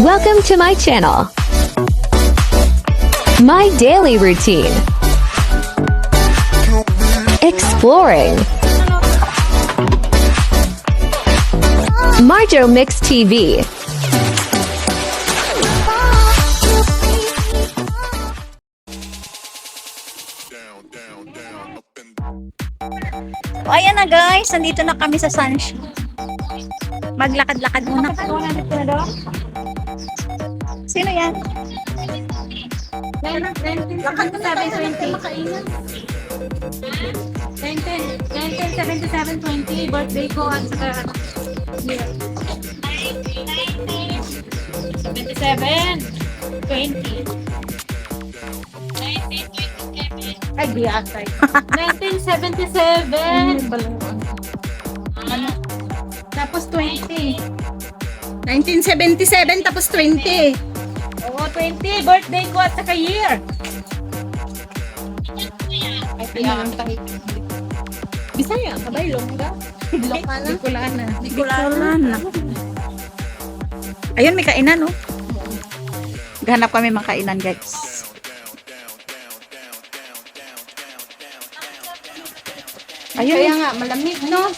Welcome to my channel. My daily routine. Exploring. Marjo Mix TV. O ayan na guys, nandito na kami sa sunshine. Maglakad-lakad muna. Sino yan? Lakad mo 720. Makainan. 10, 10, 77, 20. Birthday ko at saka. 77, 20. Ay, di atay. 1977. Ano? Tapos 20. 1977 tapos 20. Oo, 20. Birthday ko at saka year. Ay, pinakantay. Bisaya, kabay, longga. Ilocana. Bicolana. Bicolana. Ayun, may kainan, oh. Ganap kami mga kainan, guys. Ayun, Kaya nga, malamig, no?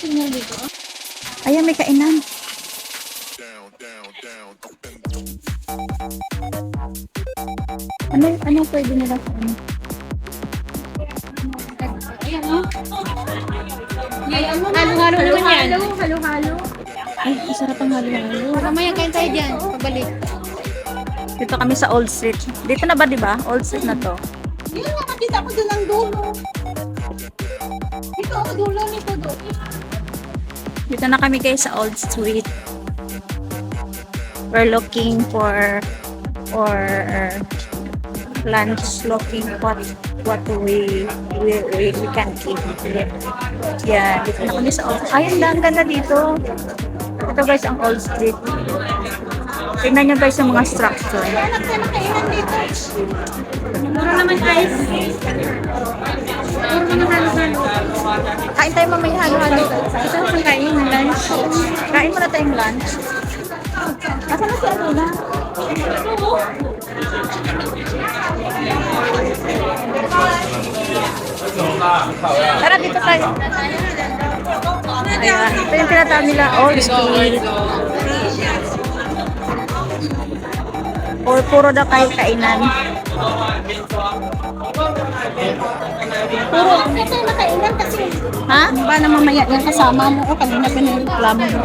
Ayun, may kainan. Ano, ano pwede nila sa ano? Ayan, no? Halo-halo naman yan. Halo-halo. Ay, masarap ang halo-halo. Mamaya kain tayo dyan. Pabalik. Dito kami sa Old Street. Dito na ba, di ba? Old Street na to. Yun, nakakita ko doon ang dulo. Ito ang dulo nito doon. Dito na kami guys sa Old Street. We're looking for or lunch looking what what we we, we, we can eat. Yeah, dito na kami sa Old Ay, ang ganda dito. Ito guys ang Old Street. Tingnan nyo guys yung mga structure. Anak na nakainan dito. Puro naman guys. Puro naman halo-halo. Kain tayo mamaya halo-halo. Isa sa kain ng lunch. Kain muna tayong lunch. Nasaan na si Alina? Tara, dito tayo. Ayan. Ito yung tinatawag nila old street. Or puro daw kayo kainan. Puro. Hindi tayo nakainan kasi. Ha? Ba na mamaya yung kasama mo o kanina pinreklamo mo.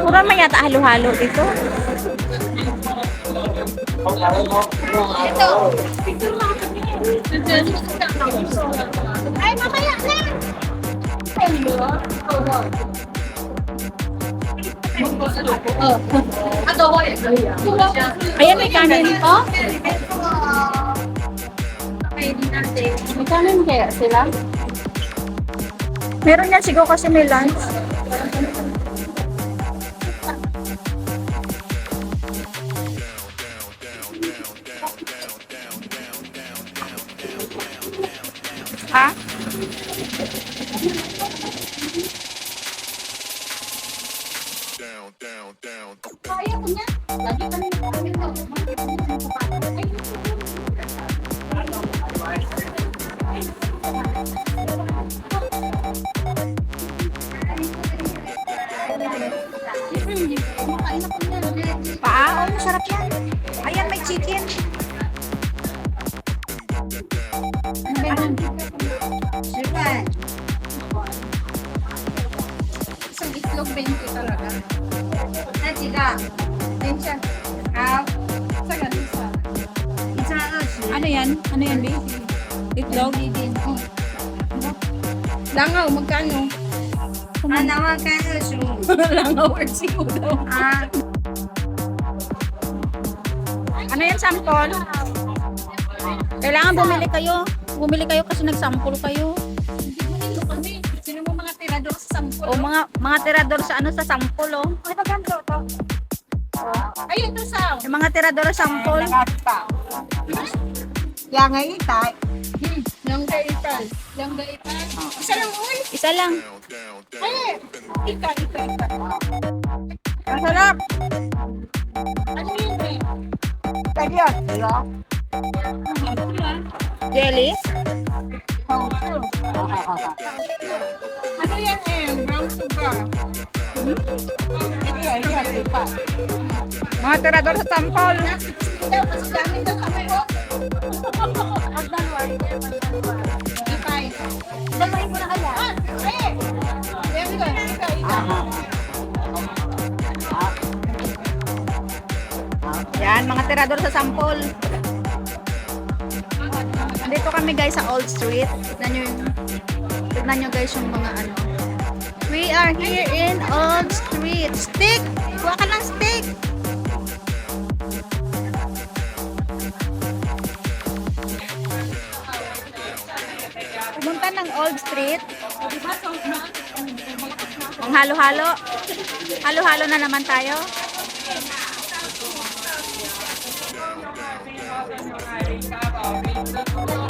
Puro naman yata halo-halo dito. Ay, mamaya na! Ayan, may kanin. Oh? May kanin kaya sila? Meron yan siguro kasi may lunch. Kaya ko niya. Lagi pa rin kami. Paa? Oh, masarap yan. Ayan, may chicken. Isang Tensya. Ah, sa ganun sa. Isa Ano yan? Ano yan, babe? Itlog? Langaw, magkano? Ah, nawagkano siya. Langaw or siyo. Ah, Ano yan, sample? Kailangan bumili kayo. Bumili kayo kasi nag-sample kayo. Ito kami. Sino mo mga tirador sa sampol? O mga mga tirador sa ano sa sample, oh. Ay, pagkanto to. Ay, ito sa. Yung mga tirador sa sample. yang ngay tay. Hmm, yung gaitan. Yung gaitan. Isa lang, uy. Isa lang. Ay, ika, ika, ika. Masarap! Ano yun eh? Yun. Hello? Jelly? Ano yan eh? Brown sugar. Mga tirador sa sampol. Yan, mga tirador sa sampol. Dito kami guys sa Old Street. Tignan nyo tignan nyo guys yung mga ano. Are here in Old Street. Stick! Kuha ka ng stick! Pumunta ng Old Street. Ang halo-halo. Halo-halo na naman tayo. Ayan,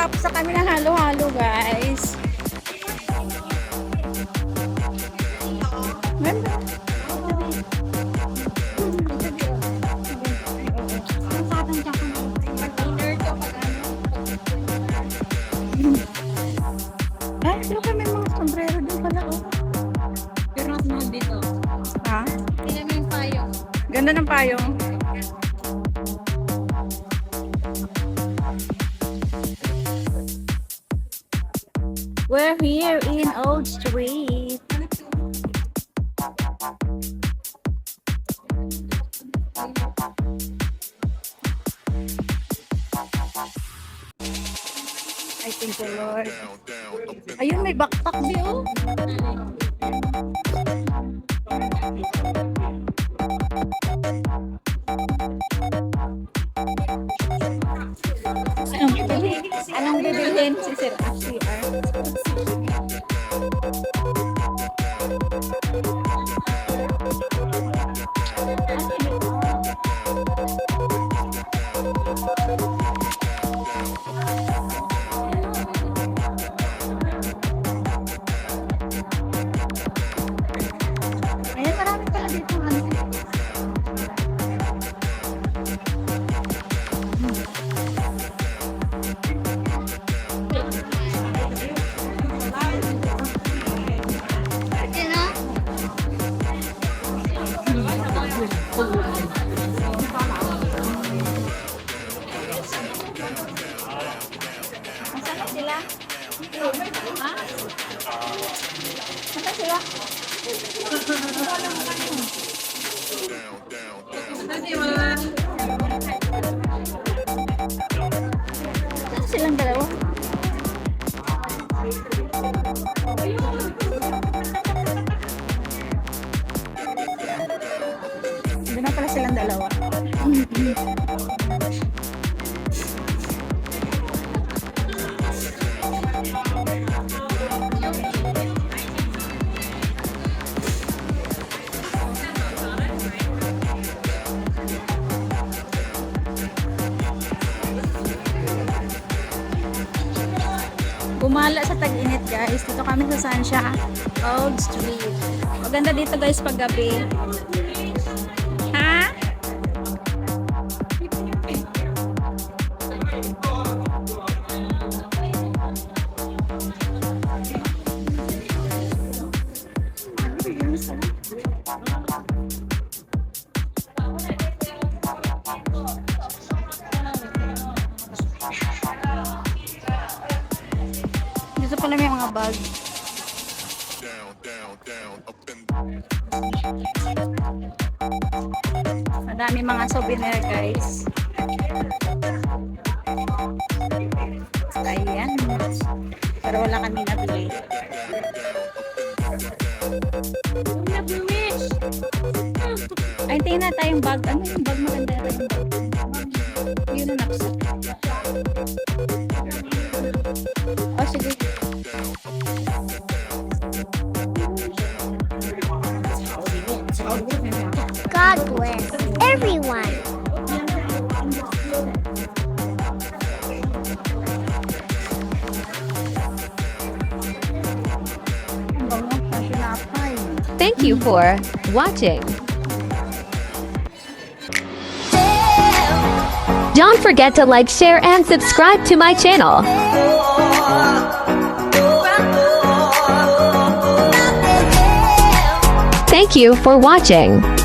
tapos na kami ng halo-halo, guys. Ganda. Ay, sino kami mga sombrero din pala, oh. Pero mo dito. Ha? Ganda ng payong. We're here in Old Street. I thank the Lord. Ayun, may backpack di Nasaan sila? Gumala sa tag-init guys. Dito kami sa Sansha Old Street. Maganda dito guys pag gabi. Ha? Dito pala may mga bag. Madami mga souvenir guys. Ayan. Pero wala kami nabili. Ay, tingnan na tayong bag. Ano yung bag for watching. Don't forget to like, share, and subscribe to my channel. Thank you for watching.